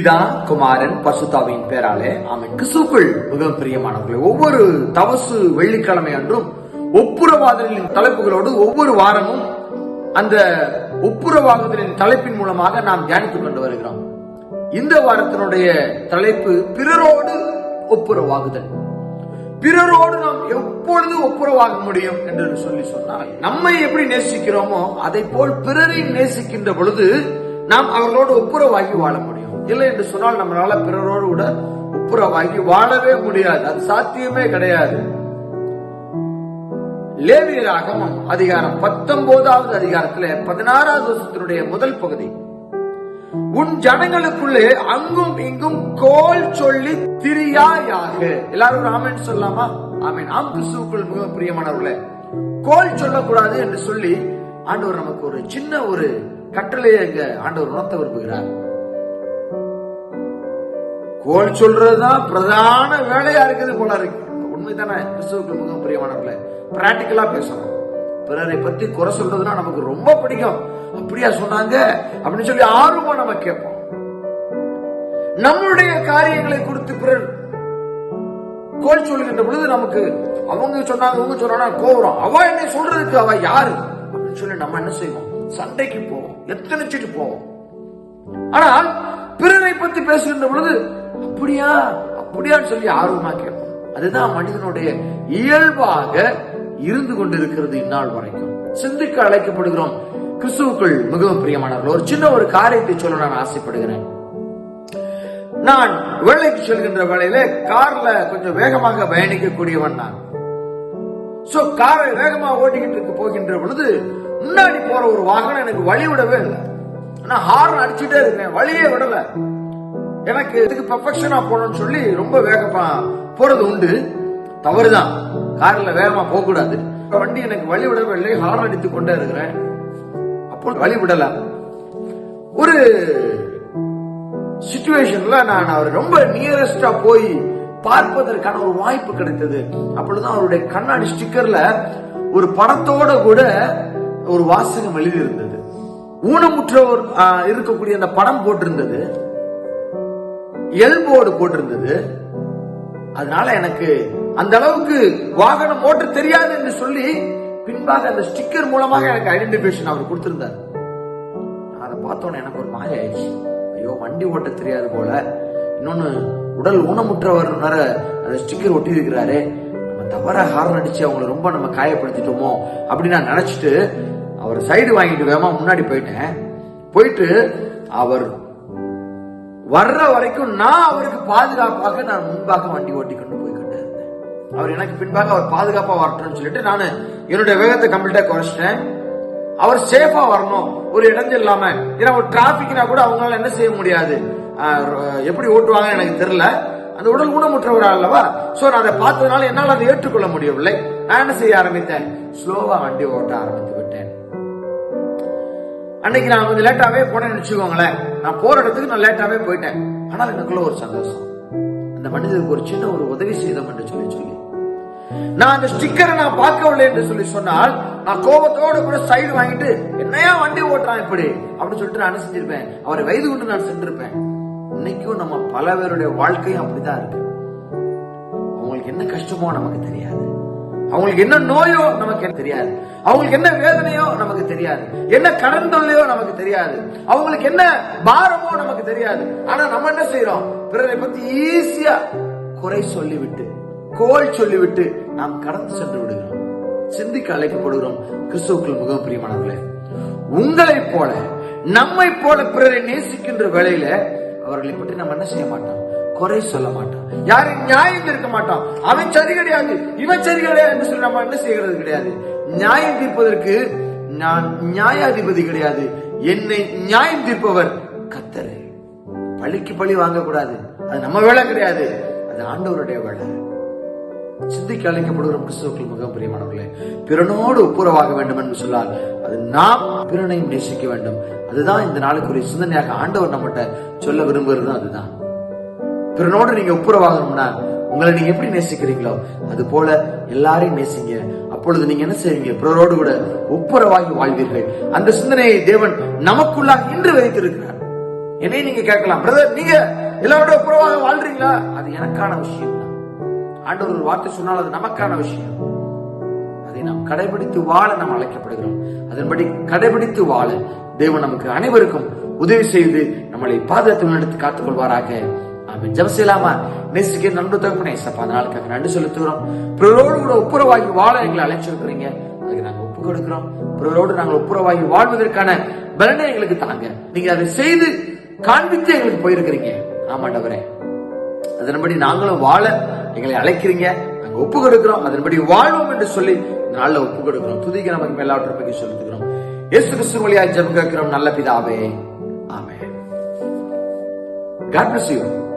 பிதா குமாரன் பசுதாவின் பேராலே அவன் கிறிஸ்துக்குள் மிகவும் பிரியமானவர்களே ஒவ்வொரு தவசு வெள்ளிக்கிழமை அன்றும் ஒப்புரவாதலின் தலைப்புகளோடு ஒவ்வொரு வாரமும் அந்த ஒப்புரவாகுதலின் தலைப்பின் மூலமாக நாம் தியானித்துக் கொண்டு வருகிறோம். இந்த வாரத்தினுடைய தலைப்பு பிறரோடு ஒப்புரவாகுதல் பிறரோடு நாம் எப்பொழுது ஒப்புரவாக முடியும் என்று சொல்லி சொன்னால் நம்மை எப்படி நேசிக்கிறோமோ அதை போல் பிறரை நேசிக்கின்ற பொழுது நாம் அவர்களோடு ஒப்புரவாகி வாழ முடியும். இல்லை என்று சொன்னால் நம்மளால பிறரோடு கூட ஒப்புரவாகி வாழவே முடியாது. அது சாத்தியமே கிடையாது. லேவியராகவும் அதிகாரம் பத்தொன்பதாவது அதிகாரத்துல பதினாறாவது வருஷத்தினுடைய முதல் பகுதி. உன் ஜனங்களுக்குள்ளே அங்கும் இங்கும் கோல் சொல்லி திரியாயாக. எல்லாரும் ஆமென் சொல்லலாமா? ஆமென். ஆம் கிறிஸ்துவுக்குள் மிக பிரியமானவர்களே கோல் சொல்லக்கூடாது என்று சொல்லி ஆண்டவர் நமக்கு ஒரு சின்ன ஒரு கட்டளையை இங்க ஆண்டவர் உணர்த்த விரும்புகிறார். கோல் சொல்றதுதான் பிரதான வேலையா இருக்குது போல இருக்கு. உண்மைதானே? கிறிஸ்துவுக்கு மிகவும் பிரியமானவர்களே பிராக்டிக்கலா பேசணும். பிறரை பத்தி குறை சொல்றதுன்னா நமக்கு ரொம்ப பிடிக்கும். அப்படியா சொன்னாங்க? அப்படின்னு சொல்லி ஆர்வமா நம்ம கேட்போம். நம்மளுடைய காரியங்களை குறித்து பிறர் கோல் சொல்கின்ற பொழுது நமக்கு அவங்க சொன்னாங்க இவங்க சொன்னா கோபுரம். அவ என்ன சொல்றதுக்கு அவ யாரு? அப்படின்னு சொல்லி நம்ம என்ன செய்வோம்? சண்டைக்கு போவோம். எத்தனைச்சிட்டு போவோம். ஆனால் பிறரை பத்தி பேசுகின்ற பொழுது அப்படியா? அப்படியான்னு சொல்லி ஆர்வமா கேட்போம். அதுதான் மனிதனுடைய இயல்பாக இருந்து கொண்டிருக்கிறது இந்நாள் வரைக்கும். சிந்திக்க அழைக்கப்படுகிறோம். கிறிஸ்துவுக்குள் மிகவும் பிரியமானவர்கள் ஒரு சின்ன ஒரு காரியத்தை சொல்ல நான் ஆசைப்படுகிறேன். நான் வேலைக்கு செல்கின்ற வேலையில கார்ல கொஞ்சம் வேகமாக பயணிக்கக்கூடியவன் நான். சோ காரை வேகமா ஓட்டிக்கிட்டு இருக்க போகின்ற பொழுது முன்னாடி போற ஒரு வாகனம் எனக்கு வழி விடவே இல்லை. நான் ஹார்ன் அடிச்சுட்டே இருக்கேன் வழியே விடல. எனக்கு இதுக்கு பெர்ஃபெக்ஷனா போகணும்னு சொல்லி ரொம்ப வேகமா போறது உண்டு. தவறுதான். கார்ல வேகமா போக கூடாது வண்டி எனக்கு வழி விடவில்லை இல்லை. அடித்து கொண்டே இருக்கிறேன். அப்போ வழி விடல ஒரு சுச்சுவேஷன்ல நான் அவர் ரொம்ப நியரஸ்டா போய் பார்ப்பதற்கான ஒரு வாய்ப்பு கிடைத்தது. அப்பொழுதுதான் அவருடைய கண்ணாடி ஸ்டிக்கர்ல ஒரு படத்தோட கூட ஒரு வாசகம் எழுதி இருந்தது ஊனமுற்றவர் இருக்கக்கூடிய அந்த படம் போட்டிருந்தது. எல்போர்டு போட்டிருந்தது. அதனால எனக்கு அந்த அளவுக்கு வாகனம் ஓட்ட தெரியாது என்று சொல்லி பின்பாக அந்த ஸ்டிக்கர் மூலமாக எனக்கு ஐடென்டிபிகேஷன் அவர் கொடுத்திருந்தார். நான் அதை பார்த்தோன்னே எனக்கு ஒரு மாய ஆயிடுச்சு. ஐயோ வண்டி ஓட்ட தெரியாது போல. இன்னொன்னு உடல் ஊனமுற்றவர் வேற அந்த ஸ்டிக்கர் ஒட்டி இருக்கிறாரு நம்ம தவற ஹார்ன் அடிச்சு அவங்கள ரொம்ப நம்ம காயப்படுத்திட்டோமோ அப்படின்னு நான் நினைச்சிட்டு அவர் சைடு வாங்கிட்டு வேமா முன்னாடி போயிட்டேன். போயிட்டு அவர் வர்ற வரைக்கும் நான் அவருக்கு பாதுகாப்பாக நான் முன்பாக வண்டி ஓட்டி கொண்டு போய் கொண்டு அவர் எனக்கு பின்பாக அவர் பாதுகாப்பா வரட்டும்னு சொல்லிட்டு நான் என்னுடைய வேகத்தை கம்ப்ளீட்டா குறைச்சிட்டேன். அவர் சேஃபா வரணும். ஒரு இடஞ்சல் இல்லாம ஏன்னா ஒரு டிராபிக்னா கூட அவங்களால என்ன செய்ய முடியாது. எப்படி ஓட்டுவாங்கன்னு எனக்கு தெரியல. அந்த உடல் ஊனமுற்றவர் அல்லவா? சோ நான் அதை பார்த்ததுனால என்னால் அதை ஏற்றுக்கொள்ள முடியவில்லை. நான் என்ன செய்ய ஆரம்பித்தேன்? ஸ்லோவா வண்டி ஓட்ட ஆரம்பித்தேன். அன்னைக்கு நான் கொஞ்சம் லேட்டாவே போனேன்னு வச்சுக்கோங்களேன். நான் போற இடத்துக்கு நான் லேட்டாவே போயிட்டேன். ஆனால் எனக்குள்ள ஒரு சந்தோஷம். அந்த மனிதனுக்கு ஒரு சின்ன ஒரு உதவி செய்தோம் என்று சொல்லி சொல்லி. நான் அந்த ஸ்டிக்கரை நான் பார்க்கவில்லை என்று சொல்லி சொன்னால் நான் கோபத்தோட கூட சைடு வாங்கிட்டு என்னையா வண்டி ஓட்டுறான் இப்படி? அப்படின்னு சொல்லிட்டு நான் செஞ்சிருப்பேன்? அவரை வயது கொண்டு நான் சென்றிருப்பேன். இன்னைக்கும் நம்ம பல பேருடைய வாழ்க்கையும் அப்படிதான் இருக்கு. அவங்களுக்கு என்ன கஷ்டமோ நமக்கு தெரியாது. அவங்களுக்கு என்ன நோயோ நமக்கு தெரியாது. அவங்களுக்கு என்ன வேதனையோ நமக்கு தெரியாது. என்ன கடன் தொல்லையோ நமக்கு தெரியாது. அவங்களுக்கு என்ன பாரமோ நமக்கு தெரியாது. ஆனா நம்ம என்ன செய்யறோம் பிறரை பத்தி ஈஸியா குறை சொல்லிவிட்டு கோல் சொல்லிவிட்டு நாம் கடந்து சென்று விடுகிறோம். சிந்திக்க அழைக்கப்படுகிறோம். கிறிஸ்துவுக்குள் மிகவும் பிரியமானவர்களே உங்களைப் போல நம்மை போல பிறரை நேசிக்கின்ற வேளையில அவர்களை பற்றி நம்ம என்ன செய்ய மாட்டோம்? குறை சொல்ல மாட்டான். யாரும் நியாயம் இருக்க மாட்டான். அவன் சரி கிடையாது இவன் சரி கிடையாது என்று சொல்லி நம்ம என்ன செய்கிறது கிடையாது. நியாயம் தீர்ப்பதற்கு நான் நியாயாதிபதி கிடையாது. என்னை நியாயம் தீர்ப்பவர் கத்தரை பழிக்கு பழி வாங்கக்கூடாது. அது நம்ம வேலை கிடையாது. அது ஆண்டவருடைய வேலை. சிந்திக்க அழைக்கப்படுகிறோம் கிறிஸ்துவுக்குள் மிகவும் பிரியமானவர்களே பிறனோடு ஒப்புரவாக வேண்டும் என்று சொல்லால் அது நாம் பிறனையும் நேசிக்க வேண்டும். அதுதான் இந்த நாளுக்குரிய சிந்தனையாக ஆண்டவர் நம்மகிட்ட சொல்ல விரும்புகிறது அதுதான். பிறனோடு நீங்க ஒப்புரவாகணும்னா உங்களை நீங்க எப்படி நேசிக்கிறீங்களோ அது போல எல்லாரையும் நேசிங்க. அப்பொழுது நீங்க என்ன செய்வீங்க? பிறரோடு கூட ஒப்புரவாகி வாழ்வீர்கள். அந்த சிந்தனையை தேவன் நமக்குள்ளாக இன்று வைத்திருக்கிறார். என்னையும் நீங்க கேட்கலாம். பிரதர் நீங்க எல்லாரோட ஒப்புரவாக வாழ்றீங்களா? அது எனக்கான விஷயம். ஆண்டவர் ஒரு வார்த்தை சொன்னால் அது நமக்கான விஷயம். அதை நாம் கடைபிடித்து வாழ நாம் அழைக்கப்படுகிறோம். அதன்படி கடைபிடித்து வாழ தேவன் நமக்கு அனைவருக்கும் உதவி செய்து நம்மளை பாதுகாத்து நடத்தி காத்துக் கொள்வாராக ஆமென். ஜெபம் செய்யலாமா நேசிக்க நன்று தகுமனே சப்பா அந்த நாளுக்காக நன்றி செலுத்துகிறோம். பிறரோடு கூட ஒப்புரவாகி வாழ எங்களை அழைச்சிருக்கிறீங்க. அதுக்கு நாங்க ஒப்பு கொடுக்கிறோம். பிறரோடு நாங்கள் ஒப்புரவாகி வாழ்வதற்கான பலனை எங்களுக்கு தாங்க. நீங்க அதை செய்து காண்பித்து எங்களுக்கு போயிருக்கிறீங்க. ஆமாண்டவரே. அதன்படி நாங்களும் வாழ எங்களை அழைக்கிறீங்க. நாங்க ஒப்பு கொடுக்கிறோம். அதன்படி வாழ்வோம் என்று சொல்லி இந்த நாள்ல ஒப்பு கொடுக்கிறோம். துதிக்க நமக்கு எல்லாவற்றை செலுத்துகிறோம். இயேசு கிறிஸ்து வழியா ஜெபம் கேட்கிறோம் நல்ல பிதாவே. ஆமே God bless you.